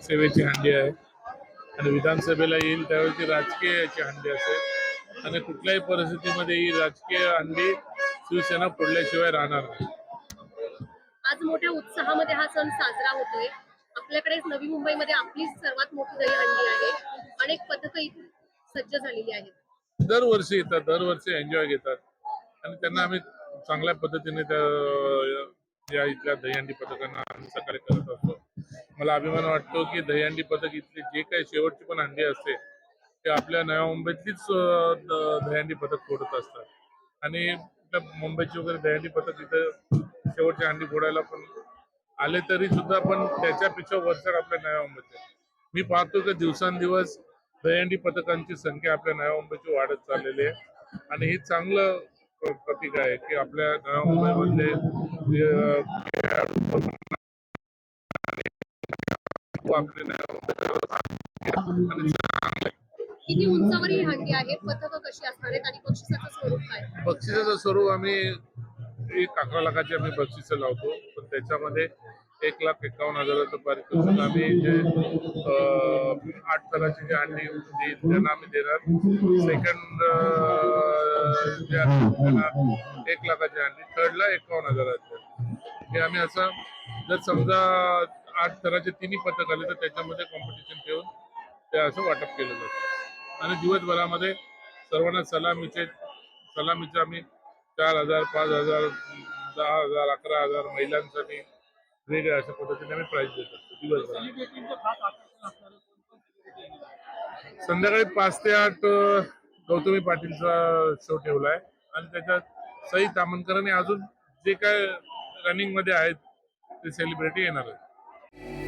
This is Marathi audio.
सेवेची हंडी आहे. आणि विधानसभेला येईल त्यावेळी ती राजकीय याची हंडी असेल. आणि कुठल्याही परिस्थितीमध्ये ही राजकीय हंडी शिवसेना फोडल्याशिवाय राहणार नाही. आज मोठ्या उत्साहामध्ये हा सण साजरा होतोय. आपल्याकडे नवी मुंबईमध्ये आपली सर्वात मोठी दहीहंडी आहे. अनेक पथकं इथे सज्ज झालेली आहेत. दरवर्षी येतात दरवर्षी एन्जॉय घेतात. आणि त्यांना आम्ही चांगल्या पद्धतीने त्या इथल्या दहीहंडी पथकांना आम्ही सहकार्य करत. असतो मला अभिमान वाटतो की दहीहंडी पथक इथली जे काही शेवटची पण हंडी असते ते आपल्या नव्या मुंबईतलीच दहीहंडी पथक फोडत असतात. आणि मुंबईची वगैरे दहीहंडी पथक इथं शेवटची हंडी फोडायला पण आले तरी सुद्धा पण त्याच्यापेक्षा वरचढ आपल्या नव्या मुंबईत मी पाहतो की दिवसांदिवस दहीहंडी पथकांची संख्या आपल्या नव्या मुंबईची वाढत चाललेली आहे. आणि हे चांगलं प्रतीक आहे की आपल्या नव्या मुंबईमधले किती उंचावर ही हंडी आहे? पथकं कशी असणार आहेत आणि बक्षिसाचं स्वरूप काय? बक्षिसाचं स्वरूप आम्ही एक अकरा लाखाची आम्ही बक्षिसं लावतो. पण त्याच्यामध्ये एक लाख एकावन्न हजाराचं पारितोषिक आम्ही जे आठ तराची जी अंडी देईल त्यांना आम्ही देणार. सेकंड जे आहे त्यांना एक लाखाची अंडी. थर्डला एकावन्न हजाराचे. हे आम्ही असं जर समजा आठ तराचे तिन्ही पथक आले तर त्याच्यामध्ये कॉम्पिटिशन ठेवून ते असं वाटप केलं जातं. आणि दिवसभरामध्ये सर्वांना सलामीचे सलामीचे आम्ही चार हजार पाच हजार दहा हजार अकरा हजार महिलांसाठी वेगळ्या अशा पद्धतीने आम्ही प्राईज देत असतो दिवसभर संध्याकाळी पाच ते आठ गौतमी पाटीलचा शो ठेवलाय. आणि त्याच्यात सई तामणकर आणि अजून जे काय रनिंगमध्ये आहेत ते सेलिब्रिटी येणार आहेत. you